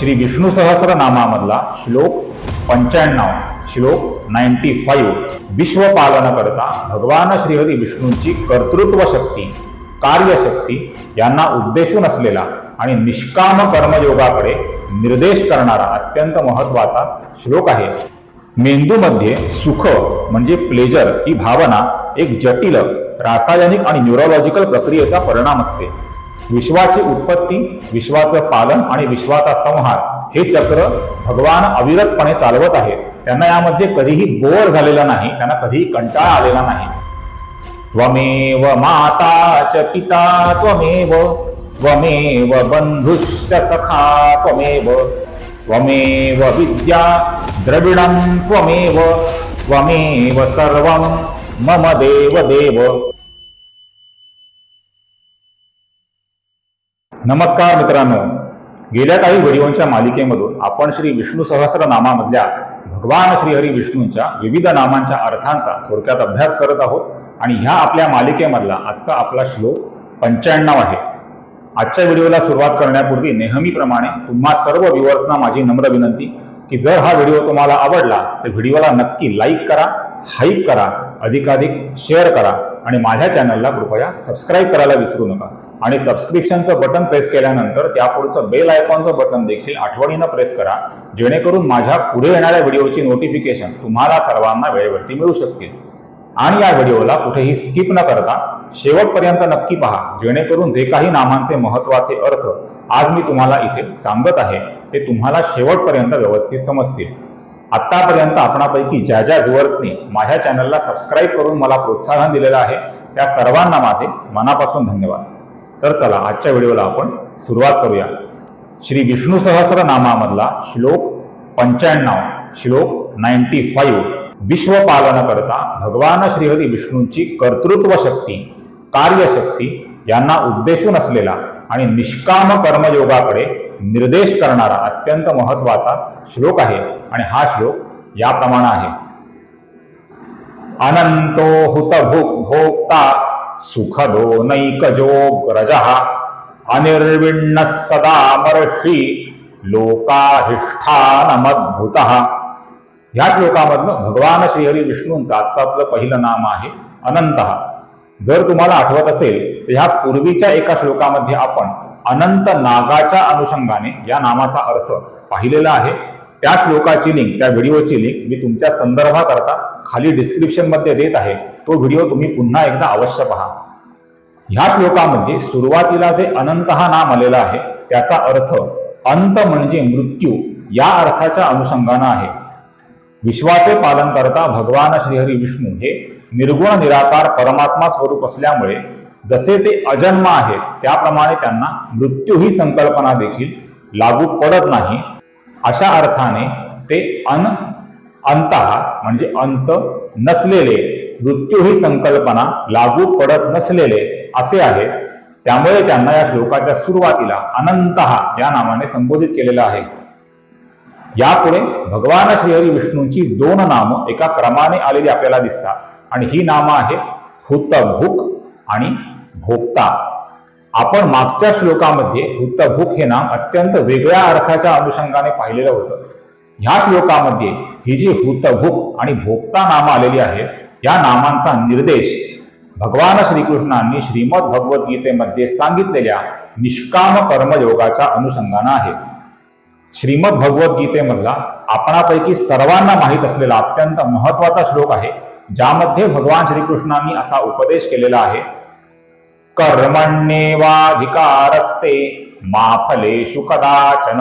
श्री विष्णू सहस्रनामामधला श्लोक पंच्याण्णव श्लोक नाईन्टी फाईव्ह विश्वपालन करता भगवान श्रीहरी विष्णूंची कर्तृत्व शक्ती कार्यशक्ती यांना उद्देशून असलेला आणि निष्काम कर्मयोगाकडे निर्देश करणारा अत्यंत महत्त्वाचा श्लोक आहे. मेंदूमध्ये सुख म्हणजे प्लेजर ही भावना एक जटिल रासायनिक आणि न्यूरोलॉजिकल प्रक्रियेचा परिणाम असते. विश्वाची उत्पत्ती विश्वाचं पालन आणि विश्वाचा संहार हे चक्र भगवान अविरतपणे चालवत आहेत. त्यांना यामध्ये कधीही बोर झालेला नाही त्यांना कधीही कंटाळा आलेला नाही. त्वमेव माता च पिता त्वमेव त्वमेव बंधुश्च सखा त्वमेव त्वमेव विद्या द्रविडं त्वमेव त्वमेव सर्वं मम देव देव नमस्कार मित्रांनो. गेल्या काही व्हिडिओच्या मालिकेमधून आपण श्री विष्णू सहस्रनामामधल्या भगवान श्रीहरी विष्णूंच्या विविध नामांच्या अर्थांचा थोडक्यात अभ्यास करत आहोत आणि ह्या आपल्या मालिकेमधला आजचा आपला श्लोक पंच्याण्णव आहे. आजच्या व्हिडिओला सुरुवात करण्यापूर्वी नेहमीप्रमाणे तुम्हा सर्व व्ह्युअर्सना माझी नम्र विनंती की जर हा व्हिडिओ तुम्हाला आवडला तर व्हिडिओला नक्की लाईक करा हाईक करा अधिकाधिक शेअर करा आणि माझ्या चॅनलला कृपया सबस्क्राईब करायला विसरू नका. आणि सबस्क्रिप्शनचं बटन प्रेस केल्यानंतर त्यापुढचं बेल आयकॉनचं बटन देखील आठवणीनं प्रेस करा जेणेकरून माझ्या पुढे येणाऱ्या व्हिडिओची नोटिफिकेशन तुम्हाला सर्वांना वेळेवरती मिळू शकतील आणि या व्हिडिओला कुठेही स्किप न करता शेवटपर्यंत नक्की पहा जेणेकरून जे काही नामांचे महत्त्वाचे अर्थ आज मी तुम्हाला इथे सांगत आहे ते तुम्हाला शेवटपर्यंत व्यवस्थित समजतील. आत्तापर्यंत आपणापैकी ज्या ज्या व्ह्युअर्सनी माझ्या चॅनलला सबस्क्राईब करून मला प्रोत्साहन दिलेलं आहे त्या सर्वांना माझे मनापासून धन्यवाद. तर चला आजच्या व्हिडिओला आपण सुरुवात करूया. श्री विष्णू सहस्रनामामधला श्लोक पंच्याण्णव श्लोक नाईन्टी फाईव्ह विश्व पालन करता भगवान श्रीहरी विष्णूंची कर्तृत्व शक्ती कार्यशक्ती यांना उद्देशून असलेला आणि निष्काम कर्मयोगाकडे निर्देश करणारा अत्यंत महत्त्वाचा श्लोक आहे. आणि हा श्लोक याप्रमाणे आहे. अनंतो हुत भोक्ता सुखदो नैकजो ग्रजः अनिर्विण्ण सदा मर्षी लोकाधिष्ठानमद्भुतः। ह्या श्लोकामधनं भगवान श्रीहरी विष्णूंचं आजचं आपलं पहिलं नाम आहे अनंत। जर तुम्हाला आठवत असेल तर ह्या पूर्वीच्या एका श्लोकामध्ये आपण अनंत नागाच्या अनुषंगाने या नामाचा अर्थ पाहिलेला आहे. त्या श्लोकाची लिंक त्या व्हिडिओची लिंक मी तुमच्या संदर्भाकरता खाली डिस्क्रिप्शनमध्ये देत आहे. तो व्हिडिओ तुम्ही पुन्हा एकदा अवश्य पहा. ह्या श्लोकामध्ये सुरुवातीला जे अनंत हा नाम आलेला आहे त्याचा अर्थ अंत म्हणजे मृत्यू या अर्थाच्या अनुषंगानं आहे. विश्वाचे पालन करता भगवान श्रीहरी विष्णू हे निर्गुण निराकार परमात्मा स्वरूप असल्यामुळे जसे ते अजन्म आहेत त्याप्रमाणे त्यांना मृत्यू ही संकल्पना देखील लागू पडत नाही. अशा अर्थाने ते अन अंत म्हणजे अंत नसलेले मृत्यू ही संकल्पना लागू पडत नसलेले असे आहे. त्यामुळे त्यांना या श्लोकाच्या सुरुवातीला अनंत या नामाने संबोधित केलेलं आहे. यापुढे भगवान श्रीहरी विष्णूंची दोन नामं एका क्रमाने आलेली आपल्याला दिसतात. आणि ही नामं आहे हुतभुक आणि भोक्ता. आपण मागच्या श्लोकामध्ये हुतभुक हे नाम अत्यंत वेगळ्या अर्थाच्या अनुषंगाने पाहिलेलं होतं. ह्या श्लोकामध्ये ही जी हुतभुक आणि भोक्ता नामं आलेली आहेत या नामांचा निर्देश भगवान श्रीकृष्णांनी श्रीमद भगवद्गीतेमध्ये सांगितलेल्या निष्काम कर्मयोगाच्या अनुषंगानं आहे. श्रीमद भगवद्गीतेमधला आपणापैकी सर्वांना माहीत असलेला अत्यंत महत्त्वाचा श्लोक आहे ज्यामध्ये भगवान श्रीकृष्णांनी असा उपदेश केलेला आहे कर्मण्येवाधिकारस्ते मा फलेषु कदाचन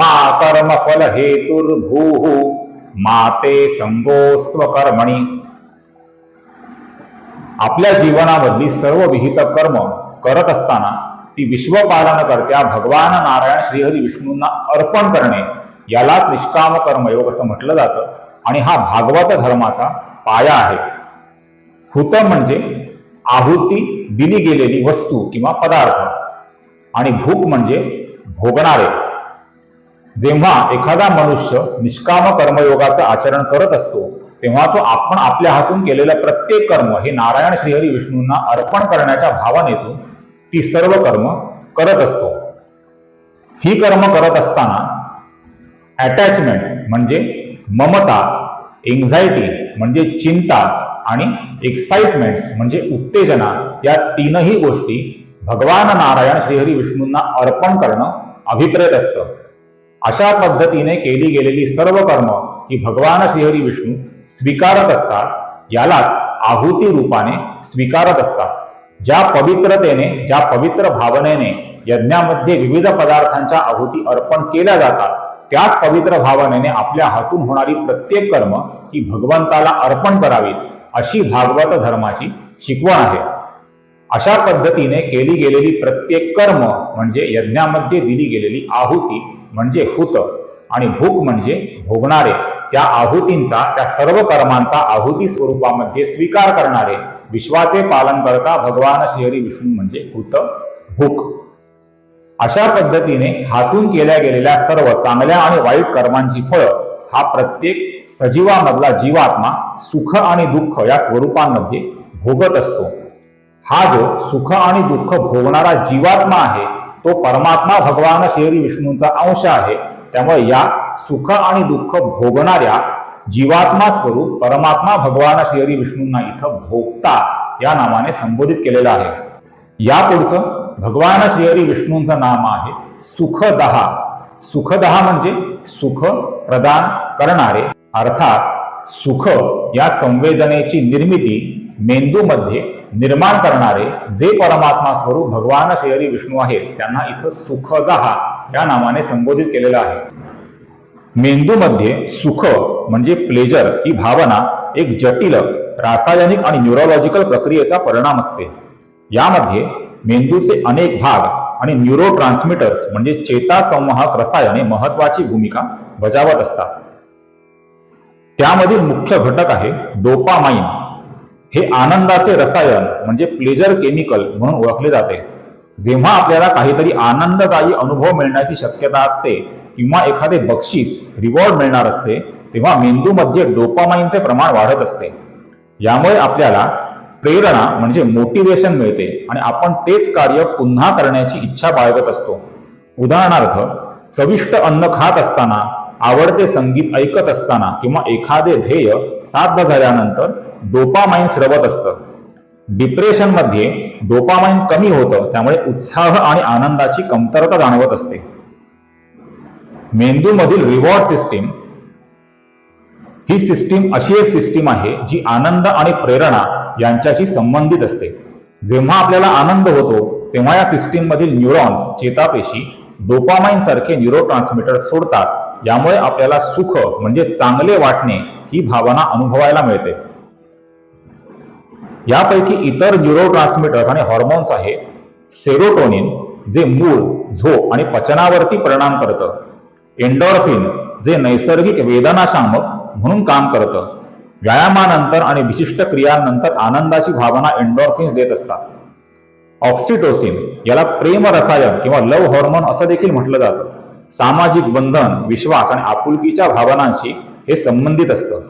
मा कर्मफलहेतुर्भूः मा ते संगोस्त्व कर्मणी आपल्या जीवनामधली सर्व विहित कर्म करत असताना ती विश्वपालनकर्त्या भगवान नारायण श्रीहरी विष्णूंना अर्पण करणे यालाच निष्काम कर्मयोग असं म्हटलं जातं. आणि हा भागवत धर्माचा पाया आहे. हुत म्हणजे आहुती दिली गेलेली वस्तू किंवा पदार्थ. आणि भूक म्हणजे भोगणारे. जेव्हा एखादा मनुष्य निष्काम कर्मयोगाचं आचरण करत असतो तेव्हा तो आपण आपल्या हातून केलेलं प्रत्येक कर्म हे नारायण श्रीहरी विष्णूंना अर्पण करण्याच्या भावनेतून ती सर्व कर्म करत असतो. ही कर्म करत असताना अटॅचमेंट म्हणजे ममता एन्झायटी म्हणजे चिंता आणि एक्साइटमेंट म्हणजे उत्तेजना या तीनही गोष्टी भगवान नारायण श्रीहरी विष्णूंना अर्पण करणं अभिप्रेत असतं. अशा पद्धतीने केली गेलेली सर्व कर्म ही भगवान श्रीहरी विष्णू स्वीकारत असतात. यालाच आहुती रूपाने स्वीकारत असतात. ज्या पवित्रतेने ज्या पवित्र भावनेने यज्ञामध्ये विविध पदार्थांच्या आहुती अर्पण केल्या जातात त्याच पवित्र भावनेने आपल्या हातून होणारी प्रत्येक कर्म ही भगवंताला अर्पण करावीत. अशी भागवत धर्माची शिकवण आहे. अशा पद्धतीने केली गेलेली प्रत्येक कर्म म्हणजे यज्ञामध्ये दिली गेलेली आहुती म्हणजे हुत आणि भूक म्हणजे भोगणारे. त्या आहुतींचा त्या सर्व कर्मांचा आहुती स्वरूपामध्ये स्वीकार करणारे विश्वाचे पालन करता भगवान श्रीहरी विष्णू म्हणजे हुत भूक. अशा पद्धतीने हातून केल्या गेलेल्या सर्व चांगल्या आणि वाईट कर्मांची फळ हा प्रत्येक सजीवामधला जीवात्मा सुख आणि दुःख या स्वरूपांमध्ये भोगत असतो. हा जो सुख आणि दुःख भोगणारा जीवात्मा आहे तो परमात्मा भगवान श्री विष्णूंचा अंश आहे. त्यामुळे या सुख आणि दुःख भोगणाऱ्या जीवात्मा स्वरूप परमात्मा भगवान श्री विष्णूंना इथं भोगता या नावाने संबोधित केलेलं आहे. या पुढचं भगवान श्रीहरी विष्णूंचं नाम आहे सुख दहा सुखदहा म्हणजे सुख प्रदान करणारे. अर्थात सुख या संवेदनेची निर्मिती मेंदूमध्ये निर्माण करणारे जे परमात्मा स्वरूप भगवान श्रीहरी विष्णू आहेत त्यांना इथं सुखदहा या नावाने संबोधित केलेलं आहे. मेंदूमध्ये सुख म्हणजे प्लेजर ही भावना एक जटिल रासायनिक आणि न्यूरोलॉजिकल प्रक्रियेचा परिणाम असते. यामध्ये मेंदूचे अनेक भाग आणि न्यूरो ट्रान्समीटर्स म्हणजे चेतासंवाहक रसायने महत्वाची भूमिका बजावत असतात. त्यामधील मुख्य घटक आहे डोपामाइन. हे आनंदाचे रसायन म्हणजे प्लेजर केमिकल म्हणून ओळखले जाते. जेव्हा आपल्याला काहीतरी आनंददायी अनुभव मिळण्याची शक्यता असते किंवा एखादे बक्षीस रिवॉर्ड मिळणार असते तेव्हा मेंदूमध्ये डोपामाइनचे प्रमाण वाढत असते. यामुळे आपल्याला प्रेरणा म्हणजे मोटिवेशन मिळते आणि आपण तेच कार्य पुन्हा करण्याची इच्छा बाळगत असतो. उदाहरणार्थ चविष्ट अन्न खात असताना आवडते संगीत ऐकत असताना किंवा एखादे ध्येय साध्य झाल्यानंतर डोपामाइन स्रवत असतं. डिप्रेशनमध्ये डोपामाइन कमी होतं त्यामुळे उत्साह आणि आनंदाची कमतरता जाणवत असते. मेंदूमधील रिवॉर्ड सिस्टीम ही सिस्टीम अशी एक सिस्टीम आहे जी आनंद आणि प्रेरणा यांच्याशी संबंधित असते. जेव्हा आपल्याला आनंद होतो तेव्हा या सिस्टीम मधील न्यूरॉन्स चेतापेशी डोपामाइन सारखे न्यूरो सोडतात. यामुळे आपल्याला सुख म्हणजे चांगले वाटणे ही भावना अनुभवायला मिळते. यापैकी इतर न्यूरोट्रान्समीटर्स आणि हॉर्मोन्स आहे सेरोटोनिन जे मूळ झोप आणि पचनावरती परिणाम करतं. एन्डॉर्फिन जे नैसर्गिक वेदनाशामक म्हणून काम करतं. व्यायामानंतर आणि विशिष्ट क्रियांनंतर आनंदाची भावना एन्डॉर्फिन्स देत असतात. ऑक्सिटोसिन याला प्रेम रसायन किंवा लव हॉर्मोन असं देखील म्हटलं जातं. सामाजिक बंधन विश्वास आणि आपुलकीच्या भावनांशी हे संबंधित असतं.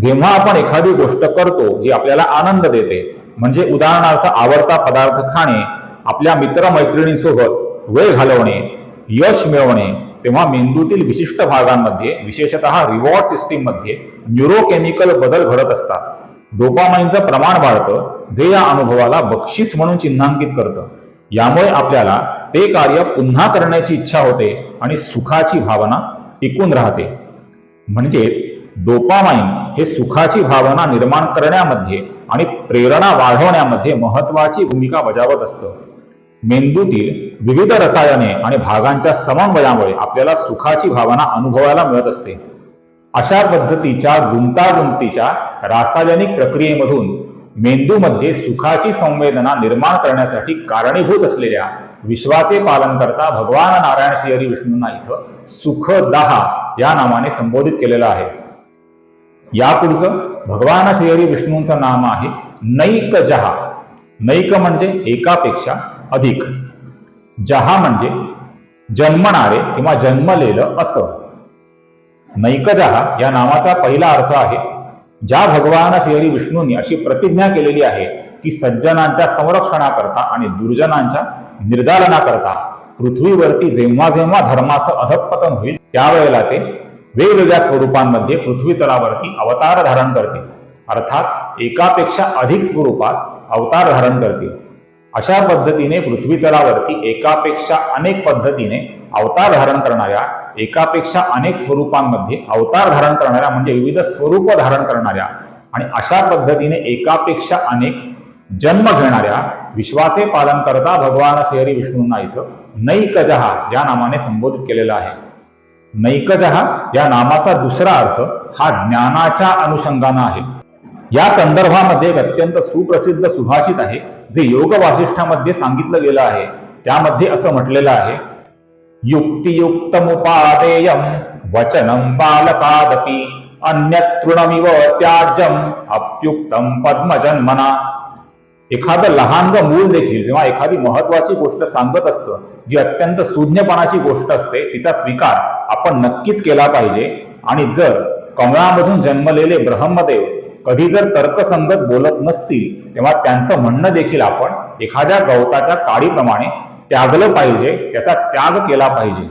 जेव्हा आपण एखादी गोष्ट करतो जी आपल्याला आनंद देते म्हणजे उदाहरणार्थ आवडता पदार्थ खाणे आपल्या मित्रमैत्रिणींसोबत वेळ घालवणे यश मिळवणे तेव्हा मेंदूतील विशिष्ट भागांमध्ये विशेषतः रिवॉर्ड सिस्टीममध्ये न्यूरोकेमिकल बदल घडत असतात. डोपामाइनचं प्रमाण वाढतं जे या अनुभवाला बक्षीस म्हणून चिन्हांकित करतं. यामुळे आपल्याला ते कार्य पुन्हा करण्याची इच्छा होते आणि सुखाची भावना टिकून राहते. म्हणजेच डोपामाइन हे सुखाची भावना निर्माण करण्यामध्ये आणि प्रेरणा वाढवण्यामध्ये महत्वाची भूमिका बजावत असतं. मेंदूतील विविध रसायने आणि भागांच्या समन्वयामुळे आपल्याला सुखाची भावना अनुभवायला मिळत असते. अशा पद्धतीच्या गुंतागुंतीच्या रासायनिक प्रक्रियेमधून मेंदूमध्ये सुखाची संवेदना निर्माण करण्यासाठी कारणीभूत असलेल्या विश्वाचे पालन करता भगवान नारायण श्री विष्णूंना इथं सुखदहा या नावाने संबोधित केलेलं आहे. यापुढचं भगवान श्रीहरी विष्णूंचं नाम आहे नैक जहा नैक म्हणजे एकापेक्षा अधिक. जहा म्हणजे जन्मणारे किंवा जन्मलेलं असं. नैकजहा या नावाचा पहिला अर्थ आहे ज्या भगवान श्री विष्णूंनी अशी प्रतिज्ञा केलेली आहे की सज्जनांच्या संरक्षणाकरता आणि दुर्जनांच्या निर्दालनाकरता पृथ्वीवरती जेव्हा जेव्हा धर्माचं अधपतन होईल त्यावेळेला ते वेगवेगळ्या स्वरूपांमध्ये पृथ्वी तलावरती अवतार धारण करतील. अर्थात एकापेक्षा अधिक स्वरूपात अवतार धारण करतील. अशा पद्धतीने पृथ्वीतलावरती एकापेक्षा अनेक पद्धतीने अवतार धारण करणाऱ्या एकापेक्षा अनेक स्वरूपांमध्ये अवतार धारण करणाऱ्या म्हणजे विविध स्वरूप धारण करणाऱ्या आणि अशा पद्धतीने एकापेक्षा अनेक जन्म घेणाऱ्या विश्वाचे पालन करता भगवान श्रीहरी विष्णूंना इथं नैकजहा या नामाने संबोधित केलेला आहे. नैकजहा या नामाचा दुसरा अर्थ हा ज्ञानाच्या अनुषंगानं आहे. या संदर्भामध्ये एक अत्यंत सुप्रसिद्ध सुभाषित आहे जे योग वासिष्ठामध्ये सांगितलं गेलं आहे त्यामध्ये असं म्हटलेलं आहे युक्तियुक्तमुपादेयम वचनं अन्य तृणमिव त्याज्यम अप्युक्तम पद्मजन्मना. एखादं लहानग मूल देखील जेव्हा एखादी महत्वाची गोष्ट सांगत असतं जी अत्यंत शून्यपणाची गोष्ट असते तिचा स्वीकार आपण नक्कीच केला पाहिजे. आणि जर कमळामधून जन्मलेले ब्रह्मदेव कधी जर तर्कसंगत बोलत नसतील तेव्हा त्यांचं म्हणणं देखील आपण एखाद्या गवताच्या काडीप्रमाणे त्यागलं पाहिजे त्याचा त्याग केला पाहिजे.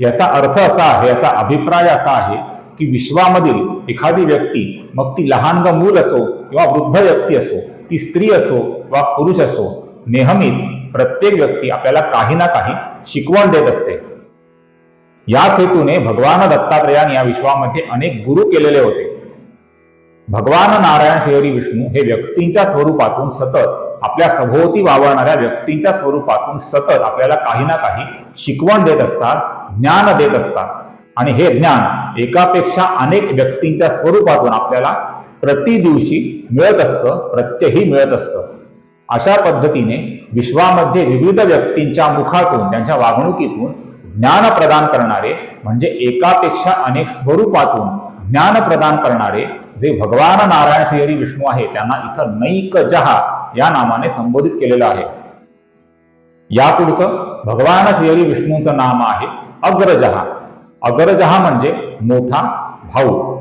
याचा अर्थ असा आहे याचा अभिप्राय असा आहे की विश्वामधील एखादी व्यक्ती मग ती लहान ग मूल असो किंवा वृद्ध व्यक्ती असो ती स्त्री असो किंवा पुरुष असो नेहमीच प्रत्येक व्यक्ती आपल्याला काही ना काही शिकवण देत असते. याच हेतूने भगवान दत्तात्रयाने या विश्वामध्ये अनेक गुरु केलेले होते. भगवान नारायण शिवरी विष्णू हे व्यक्तींच्या स्वरूपातून सतत आपल्या सभोवती वावरणाऱ्या व्यक्तींच्या स्वरूपातून सतत आपल्याला काही ना काही शिकवण देत असतात ज्ञान देत असतात. आणि हे ज्ञान एकापेक्षा अनेक व्यक्तींच्या स्वरूपातून आपल्याला प्रति दिवशी मिळत असतं प्रत्यही मिळत असतं. अशा पद्धतीने विश्वामध्ये विविध व्यक्तींच्या मुखातून त्यांच्या वागणुकीतून ज्ञान प्रदान करणारे म्हणजे एकापेक्षा अनेक स्वरूपातून ज्ञान प्रदान करणारे जे भगवान नारायण श्रीहरी विष्णू आहे त्यांना इथं नैक जहा या नामाने संबोधित केलेलं आहे. यापुढचं भगवान श्रीहरी विष्णूंचं नाम आहे अग्रजहा. अग्रजहा म्हणजे मोठा भाऊ.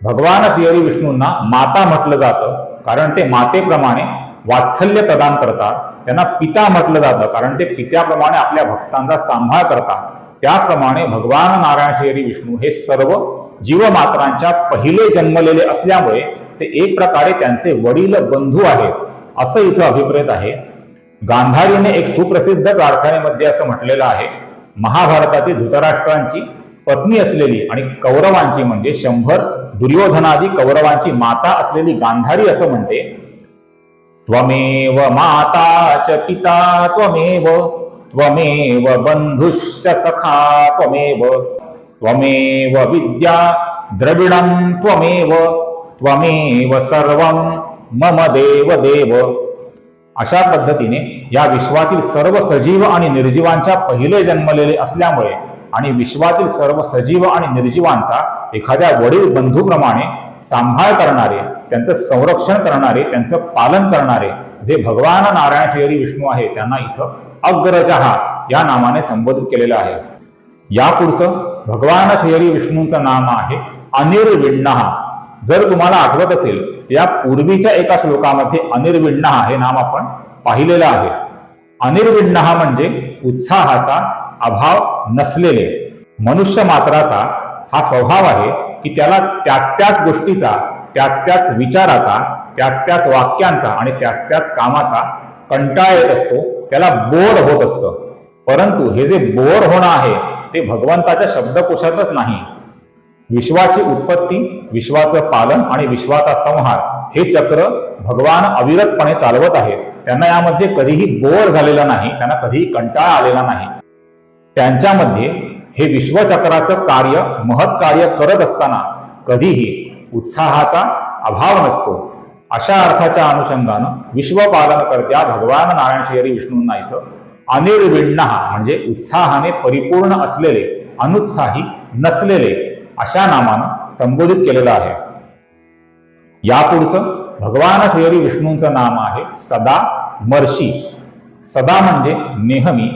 भगवान श्रीहरी विष्णूंना माता म्हटलं जातं कारण ते मातेप्रमाणे वात्सल्य प्रदान करतात. त्यांना पिता म्हटलं जातं कारण ते पित्याप्रमाणे आपल्या भक्तांचा सांभाळ करतात. त्याचप्रमाणे भगवान नारायण श्रीहरी विष्णू हे सर्व जीवमात्रांच्या पहिले जन्मलेले असल्यामुळे ते एक प्रकारे त्यांचे वडील बंधू आहेत असं इथं अभिप्रेत आहे. गांधारीने एक सुप्रसिद्ध कारखान्यामध्ये असं म्हटलेलं आहे महाभारतातील धृतराष्ट्रांची पत्नी असलेली आणि कौरवांची म्हणजे शंभर दुर्योधनादी कौरवांची माता असलेली गांधारी असं म्हणते त्वमेव माता च पिता त्वमेव त्वमेव बंधुश्च सखा त्वमेव त्वमेव विद्या द्रविडं त्वमेव त्वमेव सर्वं मम देव देव. अशा पद्धतीने या विश्वातील सर्व सजीव आणि निर्जीवांच्या पहिले जन्मलेले असल्यामुळे आणि विश्वातील सर्व सजीव आणि निर्जीवांचा एखाद्या वडील बंधूप्रमाणे सांभाळ करणारे त्यांचं संरक्षण करणारे त्यांचं पालन करणारे जे भगवान नारायण श्रीहरी विष्णू आहे त्यांना इथं अग्रजहा या नामाने संबोधित केलेलं आहे. यापुढचं भगवान श्रीहरी विष्णूंचं नाम आहे. अनिर्विण्णहा जर तुम्हाला आठवत असेल या पूर्वीच्या एका श्लोकामध्ये अनिर्विण्णहा हे नाम आपण पाहिलेलं आहे. अनिर्विण्णहा म्हणजे उत्साहाचा अभाव नसलेले. मनुष्य मात्राचा हा स्वभाव आहे की त्याला त्याच त्याच गोष्टीचा त्याच त्याच विचाराचा त्याच त्याच वाक्यांचा आणि त्याच त्याच कामाचा कंटाळ येत असतो. त्याला बोर होत असतं. परंतु हे जे बोर होणं आहे ते भगवंताच्या शब्दकोशातच नाही. विश्वाची उत्पत्ती विश्वाचं पालन आणि विश्वाचा संहार हे चक्र भगवान अविरतपणे चालवत आहेत. त्यांना यामध्ये कधीही बोर झालेला नाही त्यांना कधीही कंटाळा आलेला नाही. त्यांच्यामध्ये हे विश्वचक्राचं कार्य महत् कार्य करत असताना कधीही उत्साहाचा अभाव नसतो. अशा अर्थाच्या अनुषंगानं विश्वपालनकर्त्या भगवान नारायण श्रीहरी विष्णूंना इथं अनिर्विण्णहा म्हणजे उत्साहाने परिपूर्ण असलेले अनुत्साही नसलेले अशा नामानं संबोधित केलेलं आहे. यापुढचं भगवान श्रीहरी विष्णूंचं नाम आहे सदा मर्षी. सदा म्हणजे नेहमी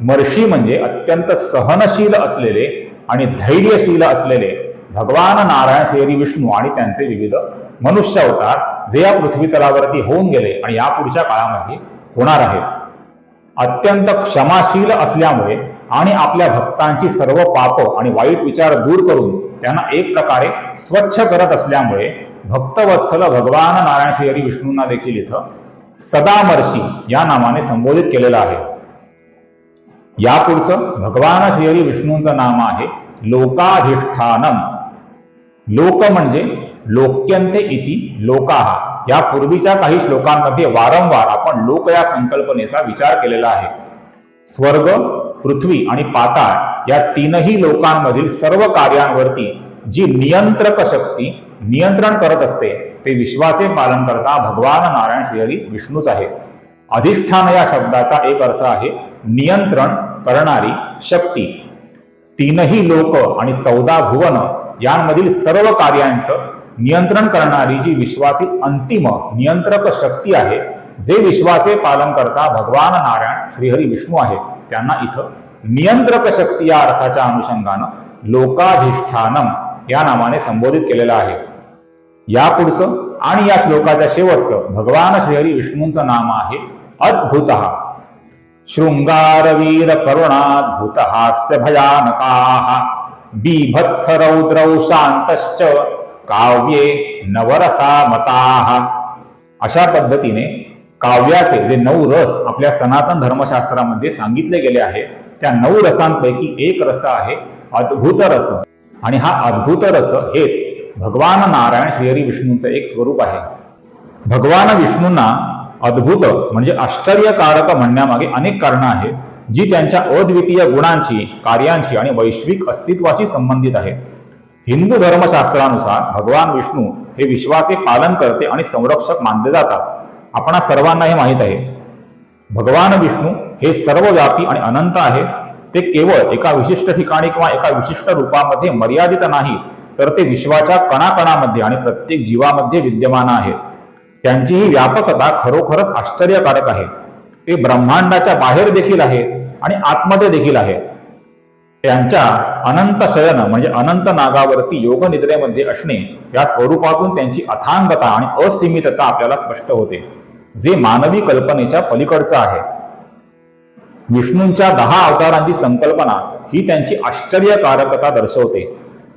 मर्षी म्हणजे अत्यंत सहनशील असलेले आणि धैर्यशील असलेले भगवान नारायण श्रीहरी विष्णू आणि त्यांचे विविध मनुष्य अवतार जे या पृथ्वीतलावरती होऊन गेले आणि यापुढच्या काळामध्ये होणार आहेत. अत्यंत क्षमाशील असल्यामुळे आणि आपल्या भक्तांची सर्व पाप आणि वाईट विचार दूर करून त्यांना एक प्रकारे स्वच्छ करत असल्यामुळे भक्तवत्सल भगवान नारायण श्री विष्णूंना देखील इथं सदामर्शी या नामाने संबोधित केलेलं आहे. यापुढचं भगवान श्रीहरी विष्णूंचं नाम आहे लोकाधिष्ठानम. लोक म्हणजे लोक्यंते इति लोकाहा या पूर्वीच्या काही श्लोकांमध्ये वारंवार आपण लोक या संकल्पनेचा विचार केलेला आहे. स्वर्ग पृथ्वी आणि पाताळ या तीनही लोकांमधील सर्व कार्यांवरती जी नियंत्रक शक्ती नियंत्रण करत असते ते विश्वाचे पालन करता भगवान नारायण श्रीहरी विष्णूच आहे अधिष्ठान या शब्दाचा एक अर्थ आहे नियंत्रण करणारी शक्ती. तीनही लोक आणि चौदा भुवन यांमधील सर्व कार्यांचं नियंत्रण करणारी जी विश्वातील अंतिम नियंत्रक शक्ती आहे जे विश्वाचे पालन करता भगवान नारायण श्रीहरी विष्णू आहे त्यांना इथं नियंत्रक शक्ती या अर्थाच्या अनुषंगानं लोकाधिष्ठानम या नामाने संबोधित केलेलं आहे. या पुढचं आणि या श्लोकाच्या शेवटचं भगवान श्रीहरी विष्णूंचं नाम आहे अद्भुत. शृंगारवीर करुणाद्भुत हास्य भयानका. बीभत्स रौद्रौ शांतश्च काव्ये नवरसा मताः अशा पद्धतीने काव्याचे जे नऊ रस आपल्या सनातन धर्मशास्त्रामध्ये सांगितले गेले आहेत त्या नऊ रसांपैकी एक रस आहे अद्भुत रस. आणि हा अद्भुत रस हेच भगवान नारायण श्रीहरी विष्णूंचं एक स्वरूप आहे. भगवान विष्णूंना अद्भुत म्हणजे आश्चर्यकारक म्हणण्यामागे अनेक कारणं आहेत जी त्यांच्या अद्वितीय गुणांची कार्यांशी आणि वैश्विक अस्तित्वाशी संबंधित आहेत. हिंदू धर्मशास्त्रानुसार भगवान विष्णू हे विश्वाचे पालन करते आणि संरक्षक मानले जातात. आपणा सर्वांना हे माहीत आहे भगवान विष्णू हे सर्वव्यापी आणि अनंत आहे ते केवळ एका विशिष्ट ठिकाणी किंवा एका विशिष्ट रूपामध्ये मर्यादित नाही तर ते विश्वाच्या कणाकणामध्ये आणि प्रत्येक जीवामध्ये विद्यमान आहेत. त्यांची ही व्यापकता खरोखरच आश्चर्यकारक आहे. ते ब्रह्मांडाच्या बाहेर देखील आहे आणि आतमध्ये देखील आहे त्यांच्या अनंत शयन म्हणजे अनंत नागावरती योग निद्रेमध्ये असणे या स्वरूपातून त्यांची अथांगता आणि असीमितता आपल्याला स्पष्ट होते. जे मानवी कल्पनेच्या पलीकडचं आहे. विष्णूंच्या दहा अवतारांची संकल्पना ही त्यांची आश्चर्यकारकता दर्शवते.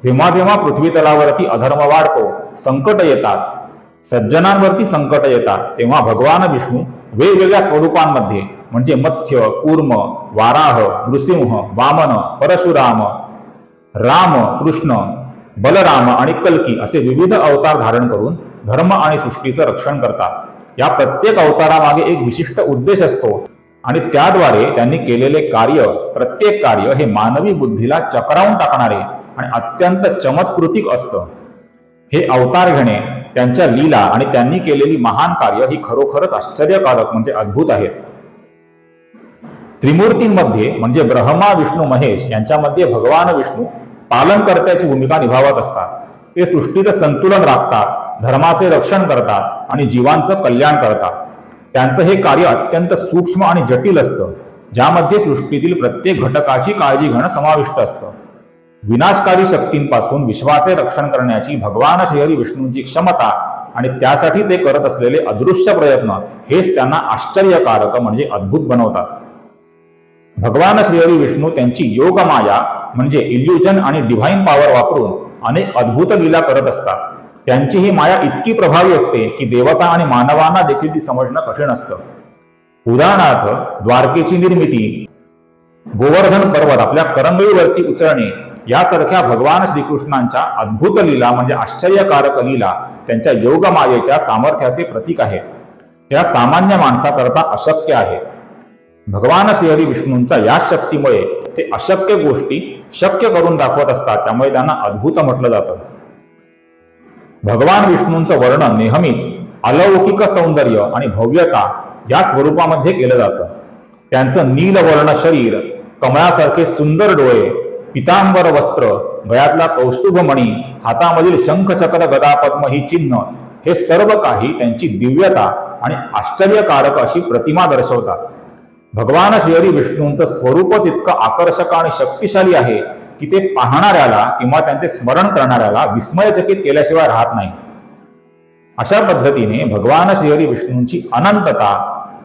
जेव्हा जेव्हा पृथ्वी तलावरती अधर्म वाढतो संकट येतात सज्जनांवरती संकट येतात तेव्हा भगवान विष्णू वेगवेगळ्या स्वरूपांमध्ये म्हणजे मत्स्य कूर्म वाराह नृसिंह वामन परशुराम राम कृष्ण बलराम आणि कल्की असे विविध अवतार धारण करून धर्म आणि सृष्टीचं रक्षण करतात. या प्रत्येक अवतारामागे एक विशिष्ट उद्देश असतो आणि त्याद्वारे त्यांनी केलेले कार्य प्रत्येक कार्य हे मानवी बुद्धीला चक्रावून टाकणारे आणि अत्यंत चमत्कृतिक असतं. हे अवतार घेणे त्यांच्या लीला आणि त्यांनी केलेली महान कार्य ही खरोखरच आश्चर्यकारक म्हणजे अद्भुत आहेत. त्रिमूर्तींमध्ये म्हणजे ब्रह्मा विष्णू महेश यांच्यामध्ये भगवान विष्णू पालनकर्त्याची भूमिका निभावत असतात. ते सृष्टीचं संतुलन राखतात धर्माचे रक्षण करतात आणि जीवांचं कल्याण करतात. त्यांचं हे कार्य अत्यंत सूक्ष्म आणि जटिल असतं ज्यामध्ये सृष्टीतील प्रत्येक घटकाची काळजी घेणं समाविष्ट असतं. विनाशकारी शक्तींपासून विश्वाचे रक्षण करण्याची भगवान श्रीहरी विष्णूंची क्षमता आणि त्यासाठी ते करत असलेले अदृश्य प्रयत्न हेच त्यांना आश्चर्यकारक म्हणजे अद्भुत बनवतात. भगवान श्रीहरी विष्णू त्यांची योग माया म्हणजे इल्युजन आणि डिव्हाइन पॉवर वापरून अनेक अद्भुत लीला करत असतात. त्यांची ही माया इतकी प्रभावी असते की देवता आणि मानवांना देखील ती समजणं कठीण असतं. उदाहरणार्थ द्वारकेची निर्मिती गोवर्धन पर्वत आपल्या करंगळीवरती उचलणे यासारख्या भगवान श्रीकृष्णांच्या अद्भुत लीला म्हणजे आश्चर्यकारक लीला त्यांच्या योगमायेच्या सामर्थ्याचे प्रतीक आहे. त्या सामान्य माणसाकरता अशक्य आहे. भगवान श्रीहरी विष्णूंच्या या शक्तीमुळे ते अशक्य गोष्टी शक्य करून दाखवत असतात त्यामुळे त्यांना अद्भुत म्हटलं जातं. भगवान विष्णूंचं वर्णन नेहमीच अलौकिक सौंदर्य आणि भव्यता या स्वरूपामध्ये केलं जातं. त्यांचं नीलवर्ण शरीर कमळासारखे सुंदर डोळे पितांबर वस्त्र गळ्यातला कौस्तुभमणी हातामधील शंखचक्र गदा पद्म ही चिन्ह हे सर्व काही त्यांची दिव्यता आणि आश्चर्यकारक अशी प्रतिमा दर्शवतात. भगवान श्रीहरी विष्णूंचं स्वरूपच इतकं आकर्षक आणि शक्तिशाली आहे की ते पाहणाऱ्याला किंवा त्यांचे स्मरण करणाऱ्याला विस्मयचकित केल्याशिवाय राहत नाही. अशा पद्धतीने भगवान श्रीहरी विष्णूंची अनंतता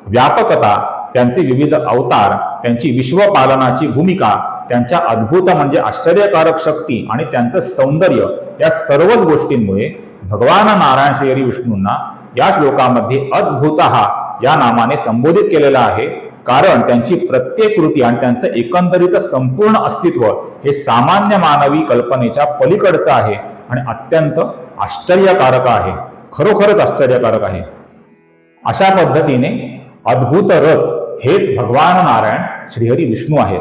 व्यापकता त्यांचे विविध अवतार त्यांची विश्वपालनाची भूमिका त्यांच्या अद्भुत म्हणजे आश्चर्यकारक शक्ती आणि त्यांचं सौंदर्य या सर्वच गोष्टींमुळे भगवान नारायण श्रीहरी विष्णूंना या श्लोकामध्ये अद्भुत या नामाने संबोधित केलेलं आहे. कारण त्यांची प्रत्येक कृती आणि त्यांचं एकंदरीत संपूर्ण अस्तित्व हे सामान्य मानवी कल्पनेच्या पलीकडचं आहे आणि अत्यंत आश्चर्यकारक आहे. खरोखरच आश्चर्यकारक आहे. अशा पद्धतीने अद्भुत रस हेच भगवान नारायण श्रीहरी विष्णू आहेत.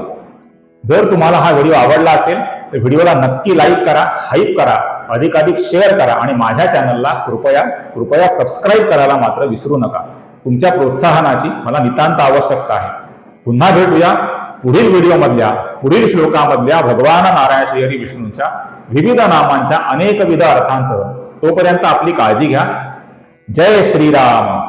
जर तुम्हाला हा व्हिडिओ आवडला असेल तर व्हिडिओला नक्की लाईक करा हाईप करा अधिकाधिक शेअर करा आणि माझ्या चॅनलला कृपया कृपया सबस्क्राईब करायला मात्र विसरू नका. तुमच्या प्रोत्साहनाची मला नितांत आवश्यकता आहे. पुन्हा भेटूया पुढील व्हिडिओमधल्या पुढील श्लोकामधल्या भगवान नारायण श्रीहरी विष्णूंच्या विविध नामांच्या अनेकविध अर्थांसह. तोपर्यंत आपली काळजी घ्या. जय श्रीराम.